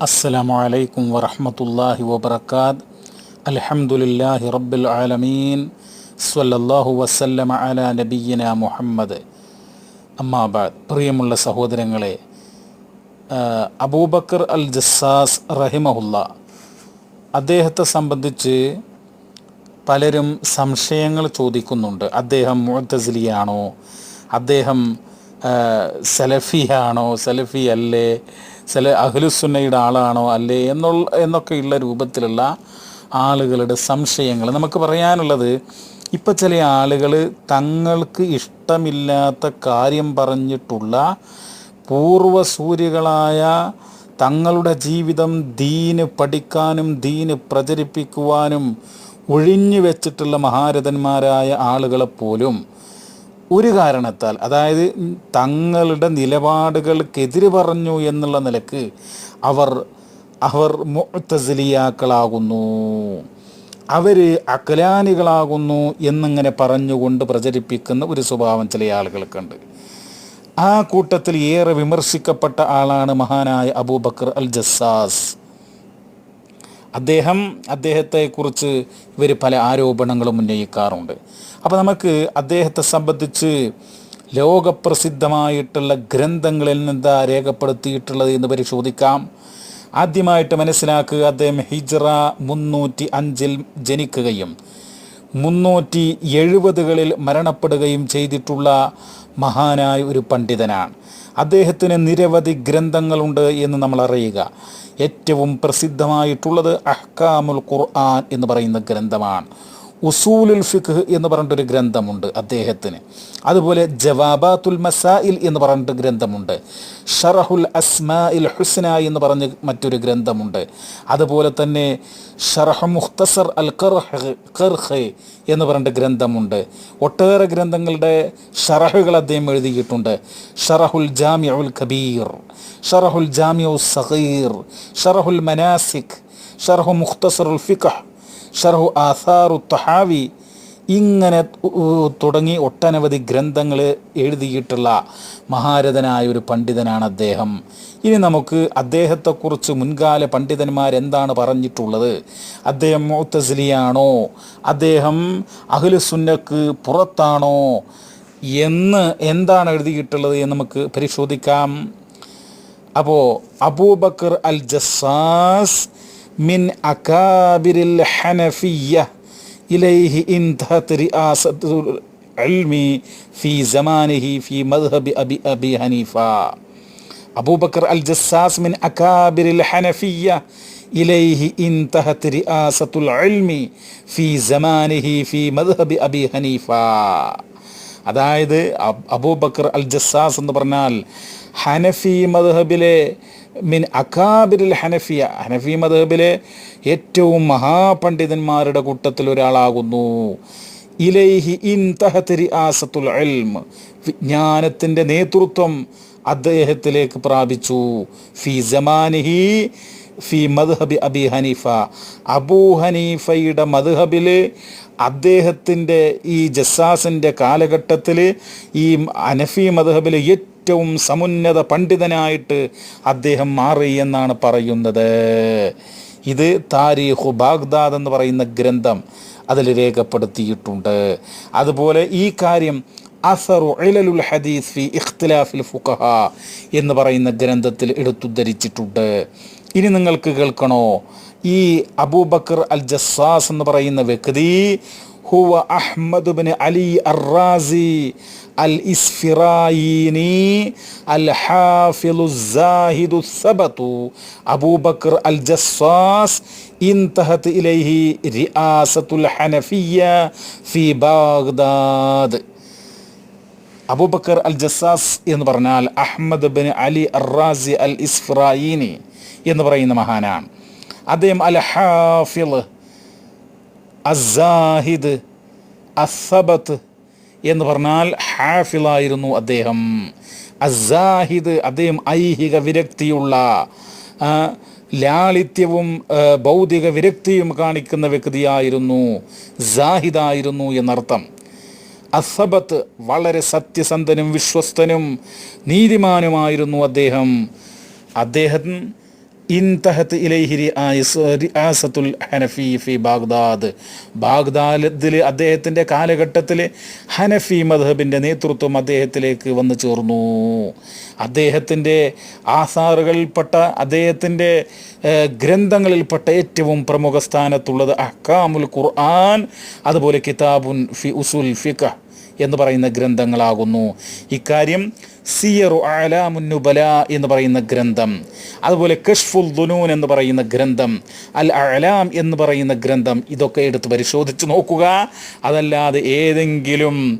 السلام عليكم ورحمة الله وبركاته الحمد لله رب العالمين صلى الله وسلم على نبينا മുഹമ്മദ് അമ്മാബാദ് പ്രിയമുള്ള സഹോദരങ്ങളെ ആ, അബൂബക്കർ അൽ ജസ്സാസ് റഹിമഹുല്ല അദ്ദേഹത്തെ സംബന്ധിച്ച് പലരും സംശയങ്ങൾ ചോദിക്കുന്നുണ്ട് അദ്ദേഹം മുഴത്തസിലിയാണോ അദ്ദേഹം ആ, സലഫിയാണോ സലഫി അല്ലേ സല അഹ്ലുസുന്നയുടെ ആളാണോ അല്ലേ എന്നുള്ള എന്നൊക്കെയുള്ള രൂപത്തിലുള്ള ആളുകളുടെ സംശയങ്ങൾ. നമുക്ക് പറയാനുള്ളത് ഇപ്പം ചില ആളുകൾ തങ്ങൾക്ക് ഇഷ്ടമില്ലാത്ത കാര്യം പറഞ്ഞിട്ടുള്ള പൂർവസൂരികളായ തങ്ങളുടെ ജീവിതം ദീന് പഠിക്കാനും ദീന് പ്രചരിപ്പിക്കുവാനും ഒഴിഞ്ഞു വെച്ചിട്ടുള്ള മഹാരഥന്മാരായ ആളുകളെ പോലും ഒരു കാരണത്താൽ അതായത് തങ്ങളുടെ നിലപാടുകൾക്കെതിര് പറഞ്ഞു എന്നുള്ള നിലയ്ക്ക് അവർ അവർ മുത്തസിലിയാക്കളാകുന്നു അവർ അകലാനികളാകുന്നു എന്നിങ്ങനെ പറഞ്ഞുകൊണ്ട് പ്രചരിപ്പിക്കുന്ന ഒരു സ്വഭാവം ചില ആളുകൾക്കുണ്ട്. ആ കൂട്ടത്തിൽ ഏറെ വിമർശിക്കപ്പെട്ട ആളാണ് മഹാനായ അബൂബക്കർ അൽ ജസ്സാസ്. അദ്ദേഹം അദ്ദേഹത്തെക്കുറിച്ച് ഇവർ പല ആരോപണങ്ങളും ഉന്നയിക്കാറുണ്ട്. അപ്പോൾ നമുക്ക് അദ്ദേഹത്തെ സംബന്ധിച്ച് ലോകപ്രസിദ്ധമായിട്ടുള്ള ഗ്രന്ഥങ്ങളിൽ നിന്നാ രേഖപ്പെടുത്തിയിട്ടുള്ളത് എന്ന് പരിശോധിക്കാം. ആദ്യമായിട്ട് മനസ്സിലാക്കുക അദ്ദേഹം ഹിജ്റ മുന്നൂറ്റി അഞ്ചിൽ ജനിക്കുകയും മുന്നൂറ്റി എഴുപതുകളിൽ മരണപ്പെടുകയും ചെയ്തിട്ടുള്ള മഹാനായ ഒരു പണ്ഡിതനാണ്. അദ്ദേഹത്തിന് നിരവധി ഗ്രന്ഥങ്ങളുണ്ട് എന്ന് നമ്മൾ അറിയുക. ഏറ്റവും പ്രസിദ്ധമായിട്ടുള്ളത് അഹ്കാമുൽ ഖുർആൻ എന്ന് പറയുന്ന ഗ്രന്ഥമാണ്. ഉസൂലുൽ ഫിഖ് എന്ന് പറഞ്ഞിട്ടൊരു ഗ്രന്ഥമുണ്ട് അദ്ദേഹത്തിന്. അതുപോലെ ജവാബാത്തുൽ മസായിൽ എന്ന് പറഞ്ഞിട്ട് ഗ്രന്ഥമുണ്ട്. ഷറഹുൽ അസ്മാ ഇൽ ഹുസ്ന എന്ന് പറഞ്ഞ് മറ്റൊരു ഗ്രന്ഥമുണ്ട്. അതുപോലെ തന്നെ ഷറഹ് മുഖ്തസർ അൽ കർഹ് എന്ന് പറഞ്ഞിട്ട് ഗ്രന്ഥമുണ്ട്. ഒട്ടേറെ ഗ്രന്ഥങ്ങളുടെ ഷറഹുകൾ അദ്ദേഹം എഴുതിയിട്ടുണ്ട്. ഷറഹുൽ ജാമിഉൽ കബീർ ഷറഹുൽ ജാമിഉ സഹീർ ഷറഹുൽ മനാസിഖ് ഷറഹു മുഖ്തസറുൽ ഫിഖ് ഷർഹു ആസാറു തഹാവി. ഇങ്ങനെ തുടങ്ങി ഒട്ടനവധി ഗ്രന്ഥങ്ങൾ എഴുതിയിട്ടുള്ള മഹാരഥനായ ഒരു പണ്ഡിതനാണ് അദ്ദേഹം. ഇനി നമുക്ക് അദ്ദേഹത്തെക്കുറിച്ച് മുൻകാല പണ്ഡിതന്മാരെന്താണ് പറഞ്ഞിട്ടുള്ളത്? അദ്ദേഹം മുത്തസിലിയാണോ? അദ്ദേഹം അഖിലുസുന്നക്ക് പുറത്താണോ? എന്ന് എന്താണ് എഴുതിയിട്ടുള്ളത് എന്ന് നമുക്ക് പരിശോധിക്കാം. അപ്പോൾ അബൂബക്കർ അൽ ജസ്സാസ് മിൻ അകാബിരിൽ ഹനഫിയ ഇലൈഹി ഇൻതഹത് റിയാസത്തുൽ ഇൽമി ഫി സമാനിഹി ഫി മദ്ഹബി അബി അബി ഹനീഫ അബൂബക്കർ അൽ ജസ്സാസ് മിൻ അകാബിരിൽ ഹനഫിയ ഇലൈഹി ഇൻതഹത് റിയാസത്തുൽ ഇൽമി ഫി സമാനിഹി ഫി മദ്ഹബി അബി ഹനീഫ അതായത് അബൂബക്കർ അൽ ജസ്സാസ് എന്ന് പറഞ്ഞാൽ ഹനഫി മദ്ഹബിലെ മിൻ അക്കാബിരിൽ ഹനഫിയ. ഹനഫി മദ്ഹബിലെ ഏറ്റവും മഹാപണ്ഡിതന്മാരുടെ കൂട്ടത്തിൽ ഒരാളാകുന്നു. ഇലൈഹി ഇൻതഹത്തിരി ആസത്തുൽ ഇൽമ് വിജ്ഞാനത്തിന്റെ നേതൃത്വം അദ്ദേഹത്തിലേക്ക് പ്രാപിച്ചു. ഫി ജമാനിഹി ഫി മദ്ഹബി അബി ഹനീഫ. അബൂ ഹനീഫയുടെ മദ്ഹബിൽ അദ്ദേഹത്തിന്റെ ഈ ജസ്സാസിന്റെ കാലഘട്ടത്തിൽ ഈ അനഫി മദ്ഹബിൽ ഏറ്റവും സമുന്നത പണ്ഡിതനായിട്ട് അദ്ദേഹം മാറി എന്നാണ് പറയുന്നത്. ഇത് താരീഖു ബാഗ്ദാദ് എന്ന് പറയുന്ന ഗ്രന്ഥം അതിൽ രേഖപ്പെടുത്തിയിട്ടുണ്ട്. അതുപോലെ ഈ കാര്യം അസറു ഇലലുൽ ഹദീസ് ഫി ഇഖ്തിലാഫിൽ ഫുഖഹ എന്ന് പറയുന്ന ഗ്രന്ഥത്തിൽ എടുത്തുദ്ധരിച്ചിട്ടുണ്ട്. ഇനി നിങ്ങൾക്ക് കേൾക്കണോ? ഈ അബൂബക്കർ അൽ ജസ്സാസ് എന്ന് പറയുന്ന വ്യക്തി ഹുവ അഹ്മദ് ബിൻ അലി അറാസി അൽ ഇസ്ഫിറായിനി അൽ ഹാഫിലു സാഹിദു സബത്തു. അബൂബക്കർ അൽ ജസ്സാസ് ഇൻതഹത്ത് ഇലൈഹി റിയാസത്തുൽ ഹനഫിയ ഫി ബാഗ്ദാദ്. അബൂബക്കർ അൽ ജസാസ് എന്ന് പറഞ്ഞാൽ അഹമ്മദ് ബിൻ അലി അറാസി അൽ ഇസ്ഫ്രായിനി എന്ന് പറയുന്ന മഹാനാണ്. അദ്ദേഹം അൽ ഹാഫിൽ അസാഹിദ് അസബത്ത് എന്ന് പറഞ്ഞാൽ ഹാഫിലായിരുന്നു അദ്ദേഹം. അസാഹിദ് അദ്ദേഹം ഐഹിക വിരക്തിയുള്ള ലാളിത്യവും ഭൗതിക വിരക്തിയും കാണിക്കുന്ന വ്യക്തിയായിരുന്നു. സാഹിദായിരുന്നു എന്നർത്ഥം. അസബത്ത് വളരെ സത്യസന്ധനും വിശ്വസ്തനും നീതിമാനുമായിരുന്നു അദ്ദേഹം. അദ്ദേഹം ഇൻതഹത്ത് ഇലൈഹിരി ആസത്തുൽ ഹനഫി ഫി ബാഗ്ദാദ്. ബാഗ്ദാദിൽ അദ്ദേഹത്തിന്റെ കാലഘട്ടത്തിൽ ഹനഫി മദ്ഹബിന്റെ നേതൃത്വം അദ്ദേഹത്തിലേക്ക് വന്നു ചേർന്നു. അദ്ദേഹത്തിന്റെ ആസാറുകളിൽപ്പെട്ട അദ്ദേഹത്തിന്റെ ഗ്രന്ഥങ്ങളിൽപ്പെട്ട ഏറ്റവും പ്രമുഖ സ്ഥാനത്തുള്ളത് അഹ്കാമുൽ ഖുർആൻ അതുപോലെ കിതാബുൻ ഫി ഉസുൽ ഫിഖ്. എന്ന് പറയുന്ന ഗ്രന്ഥങ്ങളാകുന്നു. ഇക്കാര്യം സിയറു അലാമുന്നുബല എന്ന് പറയുന്ന ഗ്രന്ഥം. അതുപോലെ കഷ്ഫുൽ ദുനൂൻ എന്ന് പറയുന്ന ഗ്രന്ഥം. അൽ അലാം എന്ന് പറയുന്ന ഗ്രന്ഥം. ഇതൊക്കെ എടുത്ത് പരിശോധിച്ച് നോക്കുക. അതല്ലാതെ ഏതെങ്കിലും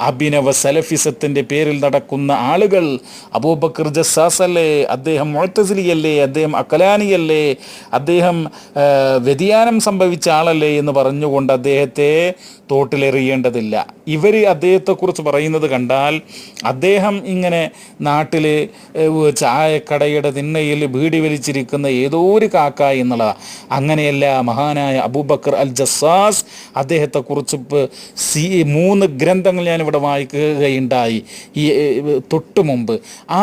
അഭിനവ സലഫിസത്തിന്റെ പേരിൽ നടക്കുന്ന ആളുകൾ അബൂബക്കർ ജസാസല്ലേ അദ്ദേഹം മുഴത്തസിലിയല്ലേ അദ്ദേഹം അക്കലാനിയല്ലേ അദ്ദേഹം വ്യതിയാനം സംഭവിച്ച ആളല്ലേ എന്ന് പറഞ്ഞുകൊണ്ട് അദ്ദേഹത്തെ തോട്ടിലെറിയേണ്ടതില്ല. ഇവർ അദ്ദേഹത്തെക്കുറിച്ച് പറയുന്നത് കണ്ടാൽ അദ്ദേഹം ഇങ്ങനെ നാട്ടിൽ ചായക്കടയുടെ തിണ്ണയിൽ ബീഡി വലിച്ചിരിക്കുന്ന ഏതോ ഒരു കാക്ക എന്നുള്ളതാണ് അങ്ങനെയല്ല മഹാനായ അബൂബക്കർ അൽ ജസ്സാസ് അദ്ദേഹത്തെക്കുറിച്ച് സി മൂന്ന് ഗ്രന്ഥങ്ങൾ ഞാനിവിടെ വായിക്കുകയുണ്ടായി. ഈ തൊട്ട് മുമ്പ് ആ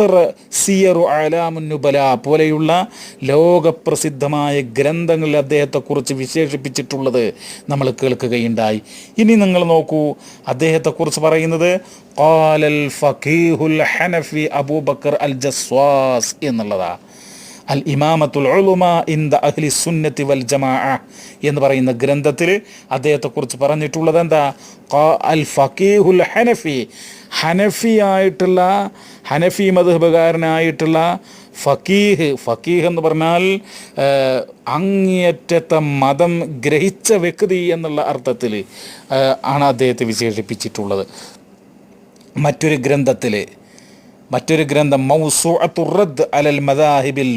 അത്ര സിയറു അലാമുന്നുബല പോലെയുള്ള ലോകപ്രസിദ്ധമായ ഗ്രന്ഥങ്ങളിൽ അദ്ദേഹത്തെക്കുറിച്ച് വിശേഷിപ്പിച്ചിട്ടുള്ളത് നമ്മൾ കേൾക്കുകയുണ്ടായി. ഇനി നിങ്ങൾ നോക്കൂ അദ്ദേഹത്തെക്കുറിച്ച് പറയുന്നത് ഖാലൽ ഫഖീഹുൽ ഹനഫി അബൂബക്കർ അൽ ജസ്വാസ് എന്നുള്ളതാ. അൽ ഇമാമത്തുൽ ഉളുമ ഇൻ ദ അഹ്ലി സുന്നത്തി വൽ ജമാ എന്ന് പറയുന്ന ഗ്രന്ഥത്തിൽ അദ്ദേഹത്തെക്കുറിച്ച് പറഞ്ഞിട്ടുള്ളത് എന്താ? അൽ ഫക്കീഹുൽ ഹനഫി. ഹനഫി ആയിട്ടുള്ള ഹനഫി മധുബകാരനായിട്ടുള്ള ഫക്കീഹ് ഫക്കീഹ് എന്ന് പറഞ്ഞാൽ അങ്ങേയറ്റത്തെ മതം ഗ്രഹിച്ച വ്യക്തി എന്നുള്ള അർത്ഥത്തിൽ ആണ് അദ്ദേഹത്തെ വിശേഷിപ്പിച്ചിട്ടുള്ളത്. മറ്റൊരു ഗ്രന്ഥത്തിൽ മറ്റൊരു ഗ്രന്ഥം മൗസുഅത്തുറദ് അലൽ മദാഹിബിൽ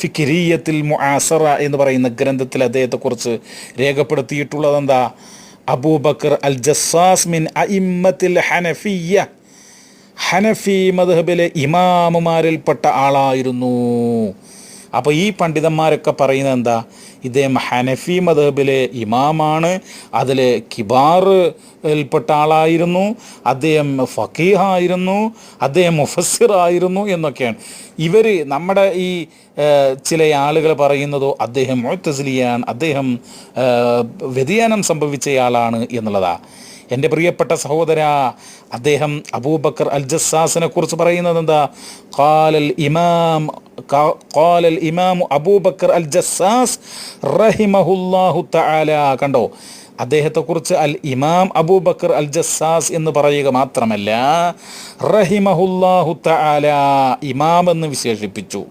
ഫിക്കിരിയത്തിൽ മുആസറ എന്ന് പറയുന്ന ഗ്രന്ഥത്തിൽ അദ്ദേഹത്തെക്കുറിച്ച് രേഖപ്പെടുത്തിയിട്ടുള്ളത് എന്താ അബൂബക്കർ അൽ ജസ്സാസ് മിൻ അഇമ്മത്തിൽ ഹനഫിയ ഹനഫി മദ്ഹബിലെ ഇമാമുമാരിൽപ്പെട്ട ആളായിരുന്നു. അപ്പോൾ ഈ പണ്ഡിതന്മാരൊക്കെ പറയുന്നത് എന്താ? ഇദ്ദേഹം ഹനഫി മദബിലെ ഇമാമാണ്. അതിൽ കിബാറിൽപ്പെട്ട ആളായിരുന്നു. അദ്ദേഹം ഫക്കീഹായിരുന്നു അദ്ദേഹം മുഫസ്സിറായിരുന്നു എന്നൊക്കെയാണ്. ഇവർ നമ്മുടെ ഈ ചില ആളുകൾ പറയുന്നതോ അദ്ദേഹം മുഴത്തസിലിയാണ് അദ്ദേഹം വ്യതിയാനം സംഭവിച്ചയാളാണ് എന്നുള്ളതാണ് എന്റെ പ്രിയപ്പെട്ട സഹോദര അദ്ദേഹം അബൂബക്കർ അൽ ജസ്സാസിനെ കുറിച്ച് പറയുന്നത് എന്താ? കാലൽ ഇമാം ഖാ- الامام ابو بكر الجساس رحمه الله تعالى കണ്ടോ? അദ്ദേഹത്തെക്കുറിച്ച് അൽ ഇമാം അബൂബക്കർ അൽ ജസ്സാസ് എന്ന് പറയുക മാത്രമല്ല റഹിമഹുല്ലാഹു തആല ഇമാം എന്ന് വിശേഷിപ്പിച്ചു.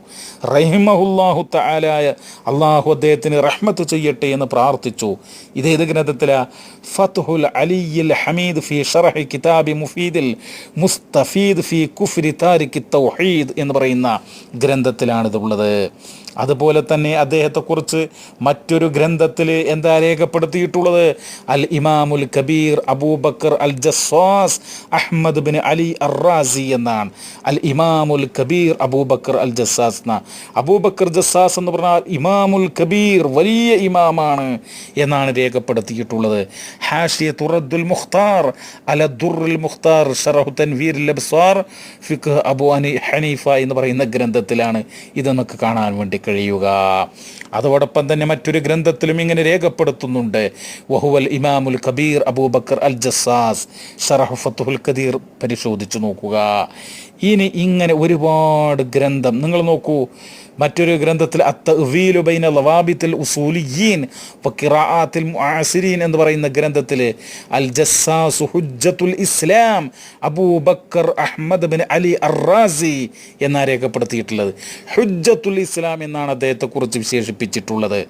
റഹിമഹുല്ലാഹു തആല അള്ളാഹു അദ്ദേഹത്തിന് റഹ്മത്ത് ചെയ്യട്ടെ എന്ന് പ്രാർത്ഥിച്ചു. ഇതേത് ഗ്രന്ഥത്തിലാ ഫത്ഹുൽ അലിയിൽ ഹമീദ് ഫി ഷറഹി കിതാബി മുഫീദിൽ മുസ്തഫീദ് ഫി കുഫ്രി താരിഖി തൗഹീദ് എന്ന് പറയുന്ന ഗ്രന്ഥത്തിലാണ് ഇതുള്ളത് അതുപോലെ തന്നെ അദ്ദേഹത്തെക്കുറിച്ച് മറ്റൊരു ഗ്രന്ഥത്തിൽ എന്താ രേഖപ്പെടുത്തിയിട്ടുള്ളത്? അൽ ഇമാമുൽ കബീർ അബൂബക്കർ അൽ ജസ്വാസ് അഹ്മദ് ബിൻ അലി അറാസി എന്നാണ്. അൽ ഇമാമുൽ കബീർ അബൂബക്കർ അൽ ജസ്സാസ് എന്ന അബൂബക്കർ ജസ്സാസ് എന്ന് പറഞ്ഞാൽ ഇമാമുൽ കബീർ വലിയ ഇമാമാണ് എന്നാണ് രേഖപ്പെടുത്തിയിട്ടുള്ളത്. ഹാഷിയ തുറദ്ദുൽ മുഖ്താർ അല ദുറുൽ മുഖ്താർ ഷറഹു തൻവീർ ലബ്സാർ ഫിഖ് അബു അനി ഹനീഫ എന്ന് പറയുന്ന ഗ്രന്ഥത്തിലാണ് ഇത് നമുക്ക് കാണാൻ വേണ്ടി കഴിയുക. അതോടൊപ്പം തന്നെ മറ്റൊരു ഗ്രന്ഥത്തിലും ഇങ്ങനെ രേഖപ്പെടുത്തുന്നുണ്ട്. വഹുവൽ ഇമാമുൽ കബീർ അബൂബക്കർ അൽ ജസ്സാസ് ഷറഹു ഫത്തുൽ കദീർ പരിശോധിച്ചു നോക്കുക. ഇനി ഇങ്ങനെ ഒരുപാട് ഗ്രന്ഥം. നിങ്ങൾ നോക്കൂ മറ്റൊരു ഗ്രന്ഥത്തിൽ അത്ത ബൈന ലവാബിത്തിൽ ഉസൂലിയീൻ കിറാത്തിൽ മുആസിരീൻ എന്ന് പറയുന്ന ഗ്രന്ഥത്തിൽ അൽ ജസ്സാസു ഹുജ്ജത്തുൽ ഇസ്ലാം അബൂബക്കർ അഹമ്മദ് ബിൻ അലി അറാസി എന്നാ രേഖപ്പെടുത്തിയിട്ടുള്ളത്. ഹുജ്ജത്തുൽ ഇസ്ലാം എന്നാണ് അദ്ദേഹത്തെക്കുറിച്ച് വിശേഷിപ്പിച്ചിട്ടുള്ളത്.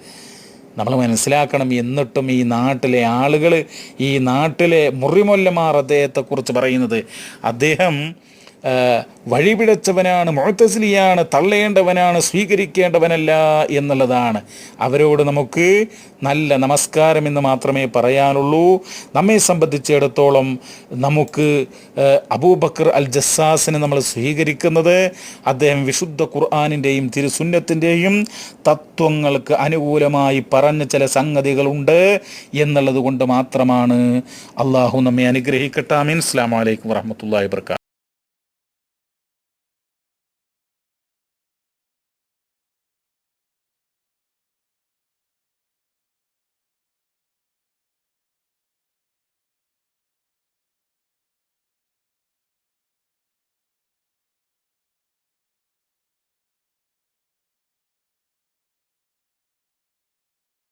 നമ്മൾ മനസ്സിലാക്കണം എന്നിട്ടും ഈ നാട്ടിലെ ആളുകൾ ഈ നാട്ടിലെ മുറിമൊല്ലമാർ അദ്ദേഹത്തെക്കുറിച്ച് പറയുന്നത്. അദ്ദേഹം ആ, വഴിപിഴച്ചവനാണ് മുഴത്തസിലിയാണ് തള്ളേണ്ടവനാണ് സ്വീകരിക്കേണ്ടവനല്ല എന്നുള്ളതാണ്. അവരോട് നമുക്ക് നല്ല നമസ്കാരം എന്ന് മാത്രമേ പറയാനുള്ളൂ. നമ്മെ സംബന്ധിച്ചിടത്തോളം നമുക്ക് അബൂബക്കർ അൽ ജസ്സാസിനെ നമ്മൾ സ്വീകരിക്കുന്നത് അദ്ദേഹം വിശുദ്ധ ഖുർആാനിന്റെയും തിരുസുന്നത്തിന്റെയും തത്വങ്ങൾക്ക് അനുകൂലമായി പറഞ്ഞ ചില സംഗതികളുണ്ട് എന്നുള്ളത് കൊണ്ട് മാത്രമാണ് അള്ളാഹു നമ്മെ അനുഗ്രഹിക്കട്ടാമീൻ അസ്ലാം വലൈക്കും വറഹമത്തല്ലാ വർക്കാത്തു